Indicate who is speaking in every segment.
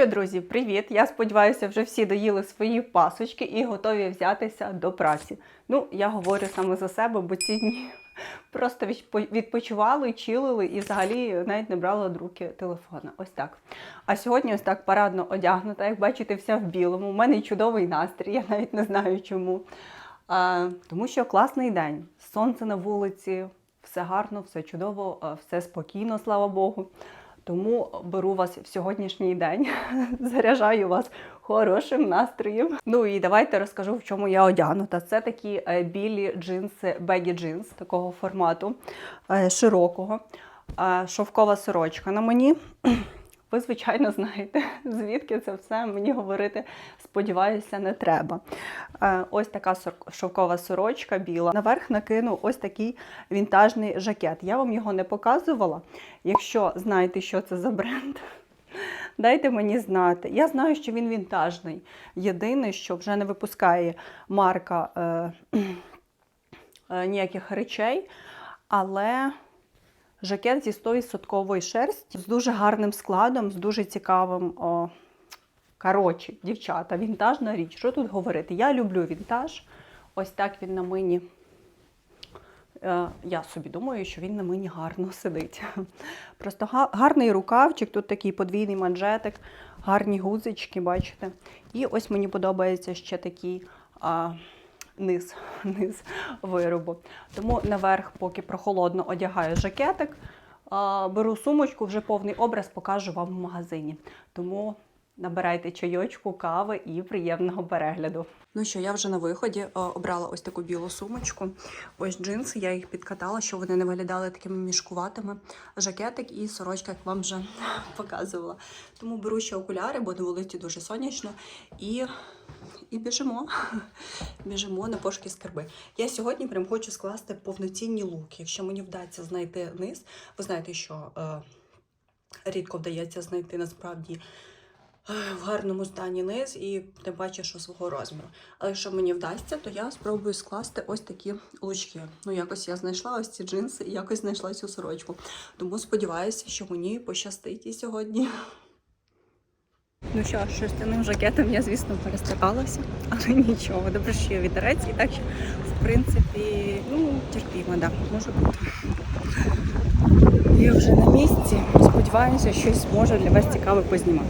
Speaker 1: Що, друзі, привіт! Я сподіваюся, вже всі доїли свої пасочки і готові взятися до праці. Ну, я говорю саме за себе, бо ці дні просто відпочивали, чилили і взагалі навіть не брала до руки телефона. Ось так. А сьогодні ось так парадно одягнута. Як бачите, вся в білому. У мене чудовий настрій, я навіть не знаю чому. А, тому що класний день. Сонце на вулиці, все гарно, все чудово, все спокійно, слава Богу. Тому беру вас в сьогоднішній день, заряджаю вас хорошим настроєм. Ну і давайте розкажу, в чому я одягнута. Це такі е, білі джинси, бегі джинс такого формату, е, широкого, Е, шовкова сорочка на мені. Ви, звичайно, знаєте, звідки це все мені говорити, сподіваюся, не треба. Е, Ось така шовкова сорочка біла. Наверх накину ось такий вінтажний жакет. Я вам його не показувала. Якщо знаєте, що це за бренд, дайте мені знати. Я знаю, що він вінтажний. Єдине, що вже не випускає марка е, е, ніяких речей, але жакет зі 100% шерсті з дуже гарним складом, з дуже цікавим. О, коротше, дівчата, вінтажна річ. Що тут говорити? Я люблю вінтаж. Ось так він на мені. Е, Я собі думаю, що він на мені гарно сидить. Просто гарний рукавчик, тут такий подвійний манжетик, гарні гузички, бачите. І ось мені подобається ще такий низ, низ виробу. Тому наверх, поки прохолодно, одягаю жакетик, беру сумочку, вже повний образ покажу вам в магазині. Тому набирайте чайочку, кави і приємного перегляду. Ну що, я вже на виході обрала ось таку білу сумочку. Ось джинси, я їх підкатала, щоб вони не виглядали такими мішкуватими. Жакетик і сорочка, як вам вже показувала. Тому беру ще окуляри, бо на вулиці дуже сонячно. І, і біжимо. біжимо на пошуки скарби. Я сьогодні прям хочу скласти повноцінні луки. Якщо мені вдасться знайти низ, ви знаєте, що е, рідко вдається знайти насправді е, в гарному стані низ і тим паче, що свого розміру. Але якщо мені вдасться, то я спробую скласти ось такі лучки. Ну, якось я знайшла ось ці джинси і якось знайшла цю сорочку. Тому сподіваюся, що мені пощастить і сьогодні. Ну що, з шерстяним жакетом я, звісно, перестаралася, але нічого. Добре, що є вітерець, і так що, в принципі, ну, терпімо, да, може бути. Я вже на місці. Сподіваюся, щось зможу для вас цікаве познімати.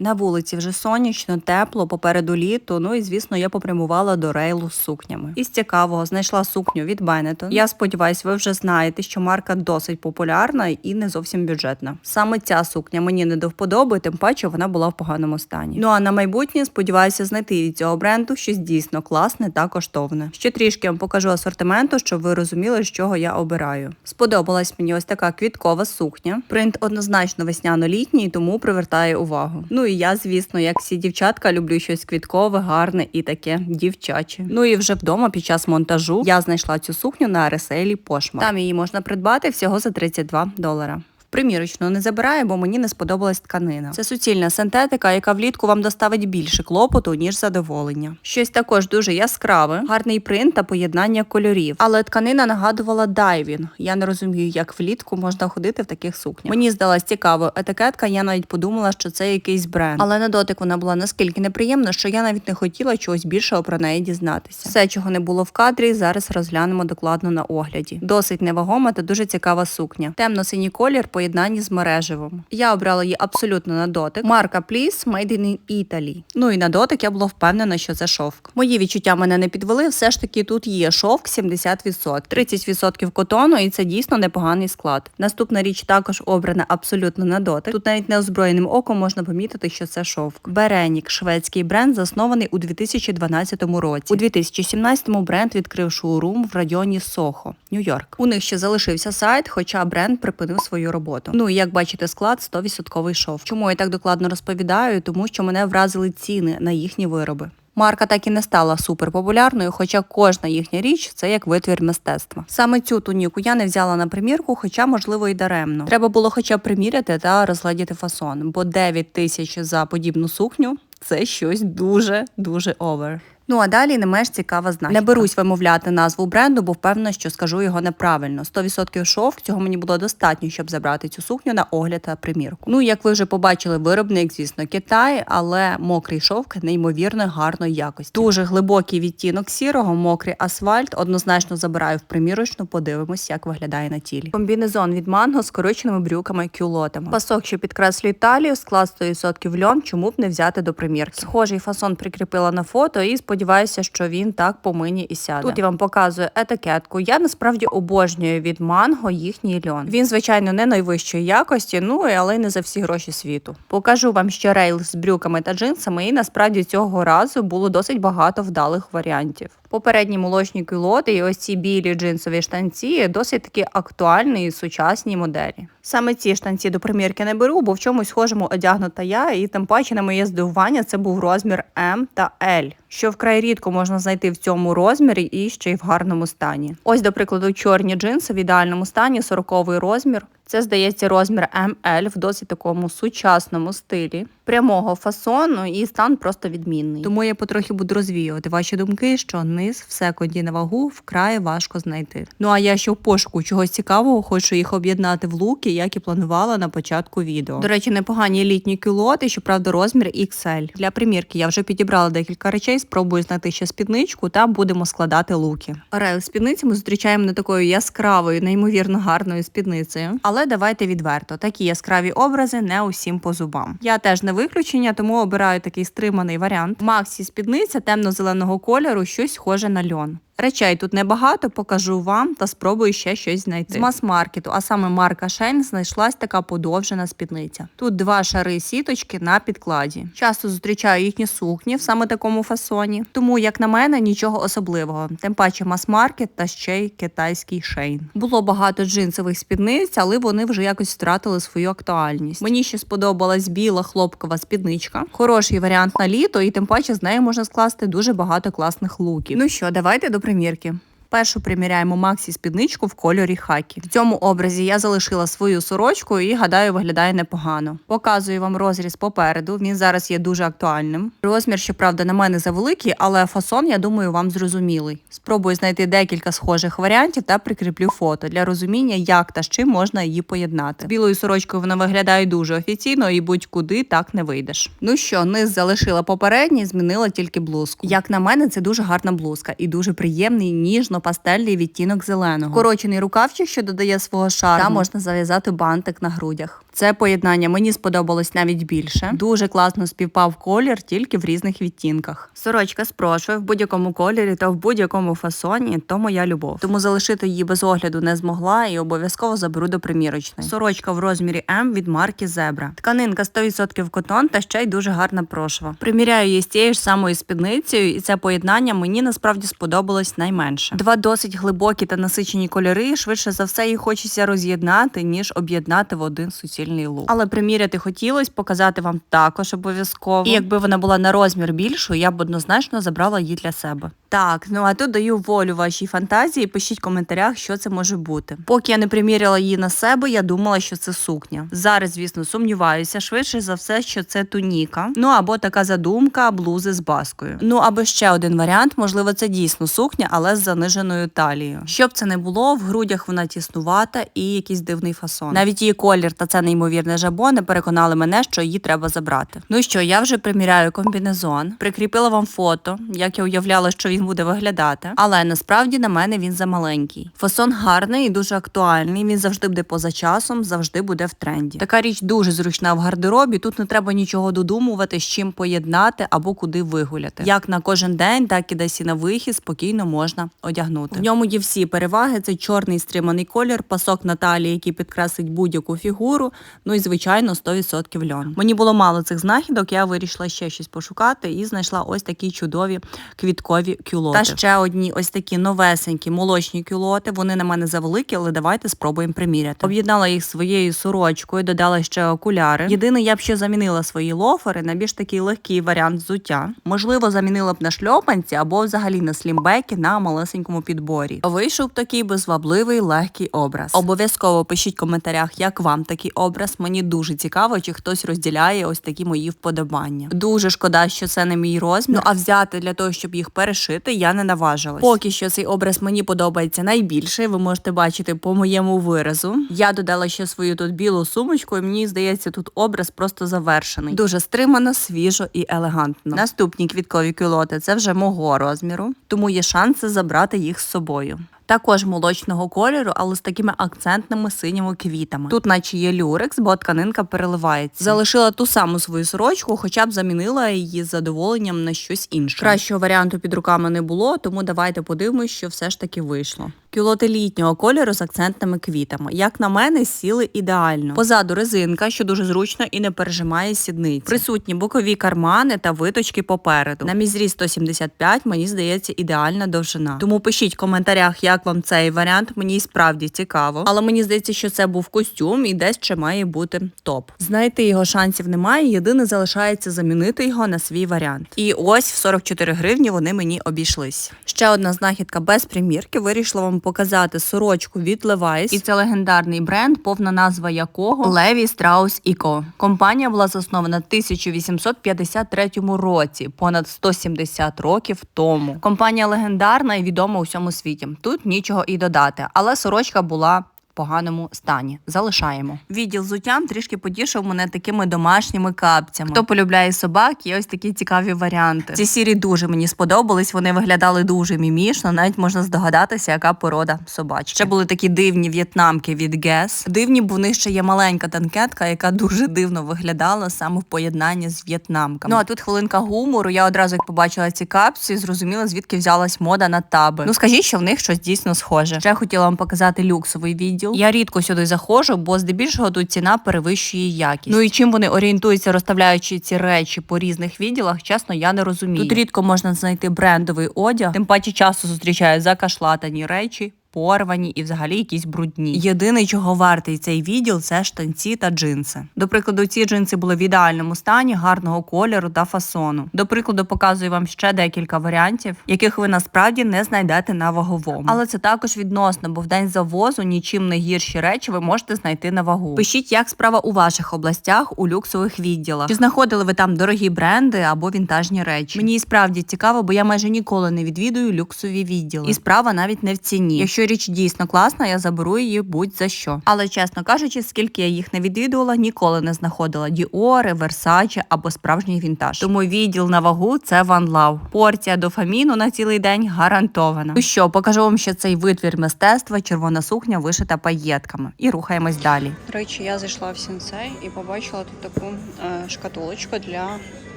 Speaker 1: На вулиці вже сонячно, тепло, попереду літо. Ну і звісно, я попрямувала до рейлу з сукнями. Із цікавого знайшла сукню від Benetton. Я сподіваюся, ви вже знаєте, що марка досить популярна і не зовсім бюджетна. Саме ця сукня мені не до вподоби, тим паче вона була в поганому стані. Ну а на майбутнє сподіваюся знайти від цього бренду щось дійсно класне та коштовне. Ще трішки вам покажу асортименту, щоб ви розуміли, з чого я обираю. Сподобалась мені ось така квіткова сукня. Принт однозначно весняно-літній, тому привертає увагу. Ну і я, звісно, як всі дівчатка, люблю щось квіткове, гарне і таке дівчаче. Ну і вже вдома під час монтажу я знайшла цю сукню на реселі Пошма. Там її можна придбати всього за 32 долара. Примірочну не забираю, бо мені не сподобалась тканина. Це суцільна синтетика, яка влітку вам доставить більше клопоту, ніж задоволення. Щось також дуже яскраве, гарний принт та поєднання кольорів. Але тканина нагадувала дайвін. Я не розумію, як влітку можна ходити в таких сукнях. Мені здалась цікавою етикетка. Я навіть подумала, що це якийсь бренд. Але на дотик вона була наскільки неприємна, що я навіть не хотіла чогось більшого про неї дізнатися. Все, чого не було в кадрі, зараз розглянемо докладно на огляді. Досить невагома та дуже цікава сукня. Темно-синій колір поєднанні з мережевим. Я обрала її абсолютно на дотик. Марка Please Made in Italy. Ну і на дотик я була впевнена, що це шовк. Мої відчуття мене не підвели. Все ж таки тут є шовк 70%, 30% котону, і це дійсно непоганий склад. Наступна річ також обрана абсолютно на дотик. Тут навіть неозброєним оком можна помітити, що це шовк. Беренік, шведський бренд, заснований у 2012 році. У 2017-му бренд відкрив шоурум в районі Сохо, Нью-Йорк. У них ще залишився сайт, хоча бренд припинив свою роботу. Ну і як бачите, склад 100% шов. Чому я так докладно розповідаю? Тому що мене вразили ціни на їхні вироби. Марка так і не стала суперпопулярною, хоча кожна їхня річ це як витвір мистецтва. Саме цю туніку я не взяла на примірку, хоча можливо і даремно. Треба було хоча б приміряти та розглядіти фасон, бо 9 тисяч за подібну сукню це щось дуже дуже овер. Ну а далі не менш цікава знахідка. Не берусь вимовляти назву бренду, бо впевнена, що скажу його неправильно. 100% шовк цього мені було достатньо, щоб забрати цю сукню на огляд та примірку. Ну як ви вже побачили, виробник, звісно, Китай, але мокрий шовк неймовірно гарної якості. Дуже глибокий відтінок сірого, мокрий асфальт. Однозначно забираю в примірочну. Подивимось, як виглядає на тілі. Комбінезон від манго з коричневими брюками кюлотами. Пасок, що підкреслює талію, склад 100% льон, чому б не взяти до примірки. Схожий фасон прикріпила на фото і сподіваюся, що він так по мені і сяде. Тут я вам показую етикетку. Я насправді обожнюю від манго їхній льон. Він, звичайно, не найвищої якості, ну але й не за всі гроші світу. Покажу вам ще рейл з брюками та джинсами, і насправді цього разу було досить багато вдалих варіантів. Попередні молочні кюлоти і ось ці білі джинсові штанці досить таки актуальні і сучасні моделі. Саме ці штанці до примірки не беру, бо в чомусь схожому одягнута я, і тим паче на моє здивування це був розмір М та L, що вкрай рідко можна знайти в цьому розмірі і ще й в гарному стані. Ось, до прикладу, чорні джинси в ідеальному стані, 40 розмір. Це здається розмір ML в досить такому сучасному стилі, прямого фасону і стан просто відмінний. Тому я потрохи буду розвіювати ваші думки, що низ в секунді на вагу вкрай важко знайти. Ну а я ще в пошуку чогось цікавого, хочу їх об'єднати в луки, як і планувала на початку відео. До речі, непогані літні кюлоти, щоправда, розмір XL. Для примірки я вже підібрала декілька речей, спробую знайти ще спідничку та будемо складати луки. Рейл спідниці ми зустрічаємо не такою яскравою, неймовірно гарною спідницею. Але давайте відверто, такі яскраві образи не усім по зубам. Я теж не виключення, тому обираю такий стриманий варіант. Максі спідниця темно-зеленого кольору, щось схоже на льон. Речей тут небагато, покажу вам та спробую ще щось знайти. З мас-маркету, а саме марка Шейн, знайшлась така подовжена спідниця. Тут два шари сіточки на підкладі. Часто зустрічаю їхні сукні в саме такому фасоні, тому, як на мене, нічого особливого. Тим паче мас-маркет та ще й китайський шейн. Було багато джинсових спідниць, але вони вже якось втратили свою актуальність. Мені ще сподобалась біла хлопкова спідничка. Хороший варіант на літо, і тим паче з нею можна скласти дуже багато класних луків. Ну що, давайте до примірки. Першу приміряємо Максі спідничку в кольорі хакі. В цьому образі я залишила свою сорочку і гадаю, виглядає непогано. Показую вам розріз попереду. Він зараз є дуже актуальним. Розмір, щоправда, на мене завеликий, але фасон, я думаю, вам зрозумілий. Спробую знайти декілька схожих варіантів та прикріплю фото для розуміння, як та з чим можна її поєднати. З білою сорочкою вона виглядає дуже офіційно і будь-куди так не вийдеш. Ну що, низ залишила попередній, змінила тільки блузку. Як на мене, це дуже гарна блузка і дуже приємний, ніжно пастельний відтінок зеленого. Корочений рукавчик, що додає свого шарму. Та можна зав'язати бантик на грудях. Це поєднання мені сподобалось навіть більше. Дуже класно співпав колір, тільки в різних відтінках. Сорочка з прошви в будь-якому кольорі та в будь-якому фасоні то моя любов. Тому залишити її без огляду не змогла і обов'язково заберу до примірочної. Сорочка в розмірі М від марки Зебра. Тканинка 100% котон та ще й дуже гарна прошва. Приміряю її з тією ж самою спідницею, і це поєднання мені насправді сподобалось найменше. Два досить глибокі та насичені кольори. Швидше за все, їх хочеться роз'єднати, ніж об'єднати в один суцільний лук. Але приміряти хотілось, показати вам також обов'язково. І якби вона була на розмір більшою, я б однозначно забрала її для себе. Так, ну а тут даю волю вашій фантазії. Пишіть в коментарях, що це може бути. Поки я не приміряла її на себе, я думала, що це сукня. Зараз, звісно, сумніваюся. Швидше за все, що це туніка. Ну або така задумка, блузи з баскою. Ну або ще один варіант, можливо, це дійсно сукня, але з заниженою талією. Щоб це не було, в грудях вона тіснувата і якийсь дивний фасон. Навіть її колір та це неймовірне жабо не переконали мене, що її треба забрати. Ну що, я вже приміряю комбінезон, прикріпила вам фото, як я уявляла, що буде виглядати. Але насправді на мене він замаленький. Фасон гарний і дуже актуальний. Він завжди буде поза часом, завжди буде в тренді. Така річ дуже зручна в гардеробі. Тут не треба нічого додумувати, з чим поєднати або куди вигуляти. Як на кожен день, так і десь і на вихід спокійно можна одягнути. В ньому є всі переваги: це чорний стриманий колір, пасок на талії, який підкреслить будь-яку фігуру. Ну і звичайно 100% льон. Мені було мало цих знахідок. Я вирішила ще щось пошукати і знайшла ось такі чудові квіткові кюлоти. Та ще одні ось такі новесенькі молочні кюлоти. Вони на мене завеликі, але давайте спробуємо приміряти. Об'єднала їх своєю сорочкою, додала ще окуляри. Єдине, я б ще замінила свої лофери на більш такий легкий варіант взуття. Можливо, замінила б на шльопанці або взагалі на слімбеки на малесенькому підборі. Вийшов такий безвабливий легкий образ. Обов'язково пишіть в коментарях, як вам такий образ. Мені дуже цікаво, чи хтось розділяє ось такі мої вподобання. Дуже шкода, що це не мій розмір. Ну а взяти для того, щоб їх перешити, я не наважилась. Поки що цей образ мені подобається найбільше. Ви можете бачити по моєму виразу. Я додала ще свою тут білу сумочку, і мені здається, тут образ просто завершений. Дуже стримано, свіжо і елегантно. Наступні квіткові кюлоти це вже мого розміру, тому є шанси забрати їх з собою. Також молочного кольору, але з такими акцентними синіми квітами. Тут, наче є люрекс, бо тканинка переливається. Залишила ту саму свою сорочку, хоча б замінила її з задоволенням на щось інше. Кращого варіанту під руками не було, тому давайте подивимось, що все ж таки вийшло. Кюлоти літнього кольору з акцентними квітами. Як на мене, сіли ідеально. Позаду резинка, що дуже зручно і не пережимає сідниці. Присутні бокові кармани та виточки попереду. На мій зріст 175, мені здається, ідеальна довжина. Тому пишіть в коментарях, як вам цей варіант. Мені справді цікаво. Але мені здається, що це був костюм і десь ще має бути топ. Знайти його шансів немає. Єдине залишається замінити його на свій варіант. І ось в 44 гривні вони мені обійшлись. Ще одна знахідка без примірки. Вирішила вам показати сорочку від Levi's. І це легендарний бренд, повна назва якого Levi Strauss Co. Компанія була заснована в 1853 році, понад 170 років тому. Компанія легендарна і відома у всьому світі. Тут нічого і додати, але сорочка була. Поганому стані залишаємо. Відділ з трішки потішив мене такими домашніми капцями. Хто полюбляє собак, є ось такі цікаві варіанти. Ці сірі дуже мені сподобались. Вони виглядали дуже мімішно. Навіть можна здогадатися, яка порода собачки. Ще були такі дивні в'єтнамки від Guess. Дивні, бо в них ще є маленька танкетка, яка дуже дивно виглядала саме в поєднанні з в'єтнамками. Ну а тут хвилинка гумору. Я одразу як побачила ці капці, зрозуміла, звідки взялась мода на таби. Ну скажіть, що в них щось дійсно схоже. Ще хотіла вам показати люксовий відділ. Я рідко сюди заходжу, бо здебільшого тут ціна перевищує якість. Ну і чим вони орієнтуються, розставляючи ці речі по різних відділах, чесно, я не розумію. Тут рідко можна знайти брендовий одяг, тим паче часто зустрічаю закашлатані речі. Порвані і взагалі якісь брудні. Єдине, чого вартий цей відділ, це штанці та джинси. До прикладу, ці джинси були в ідеальному стані, гарного кольору та фасону. До прикладу, показую вам ще декілька варіантів, яких ви насправді не знайдете на ваговому. Але це також відносно, бо в день завозу нічим не гірші речі ви можете знайти на вагу. Пишіть, як справа у ваших областях у люксових відділах. Чи знаходили ви там дорогі бренди або вінтажні речі? Мені і справді цікаво, бо я майже ніколи не відвідую люксові відділи. І справа навіть не в ціні. Річ дійсно класна, я заберу її будь-за що. Але чесно кажучи, скільки я їх не відвідувала, ніколи не знаходила діори, версачі або справжній вінтаж. Тому відділ на вагу це One Love. Порція дофаміну на цілий день гарантована. Ну що, покажу вам ще цей витвір мистецтва, червона сукня вишита паєтками. І рухаємось далі.
Speaker 2: До речі, я зайшла в сінцей і побачила тут таку е, шкатулочку для,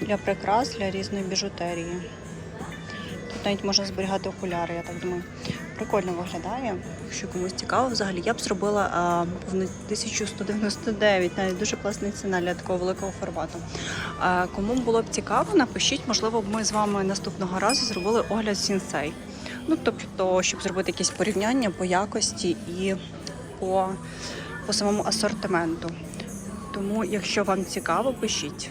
Speaker 2: для прикрас, для різної біжутерії. Тут навіть можна зберігати окуляри, я так думаю. Прикольно виглядає. Якщо комусь цікаво, взагалі я б зробила а, 1199, навіть дуже класна ціна для такого великого формату. А, кому було б цікаво, напишіть, можливо, ми з вами наступного разу зробили огляд сінсей. Ну, тобто, щоб зробити якісь порівняння по якості і по, по самому асортименту. Тому, якщо вам цікаво, пишіть.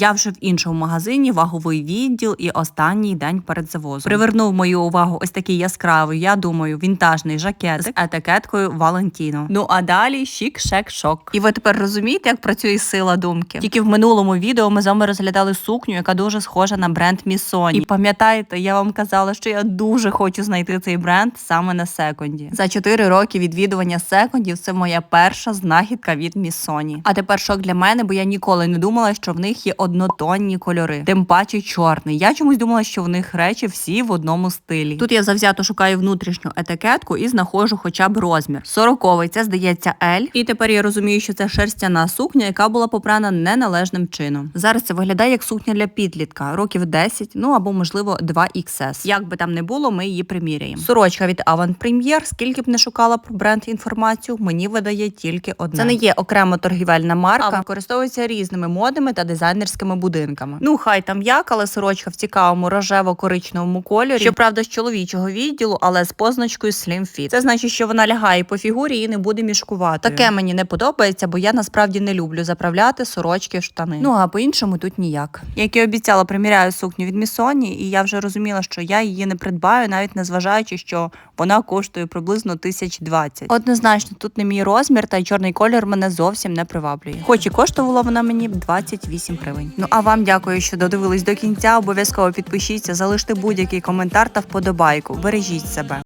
Speaker 1: Я вже в іншому магазині, ваговий відділ і останній день перед завозом. Привернув мою увагу ось такий яскравий, я думаю, вінтажний жакет з етикеткою Валентіно. Ну а далі шік, шек, шок. І ви тепер розумієте, як працює сила думки? Тільки в минулому відео ми з вами розглядали сукню, яка дуже схожа на бренд Місоні. І пам'ятаєте, я вам казала, що я дуже хочу знайти цей бренд саме на секонді. За 4 роки відвідування секондів це моя перша знахідка від Місоні. А тепер шок для мене, бо я ніколи не думала, що в них є однотонні кольори, тим паче чорний. Я чомусь думала, що в них речі всі в одному стилі. Тут я завзято шукаю внутрішню етикетку і знаходжу хоча б розмір. Сороковий, це здається L. І тепер я розумію, що це шерстяна сукня, яка була попрана неналежним чином. Зараз це виглядає як сукня для підлітка, років 10, ну або можливо 2 XS. Як би там не було, ми її приміряємо. Сорочка від Avant Premier, скільки б не шукала про бренд інформацію, мені видає тільки одне. Це не є окремо торгівельна марка, а використовується різними модами та дизайнерськими дизайнерськими будинками. Ну хай там як, але сорочка в цікавому рожево-коричневому кольорі. Щоправда, з чоловічого відділу, але з позначкою Slim Fit. Це значить, що вона лягає по фігурі і не буде мішкувати. Таке мені не подобається, бо я насправді не люблю заправляти сорочки в штани. Ну а по-іншому тут ніяк. Як і обіцяла, приміряю сукню від Місоні, і я вже розуміла, що я її не придбаю, навіть незважаючи, що вона коштує приблизно 1020. Однозначно, тут не мій розмір, та й чорний колір мене зовсім не приваблює. Хоч і коштувала вона мені 28 гривень. Ну а вам дякую, що додивились до кінця. Обов'язково підпишіться, залиште будь-який коментар та вподобайку. Бережіть себе.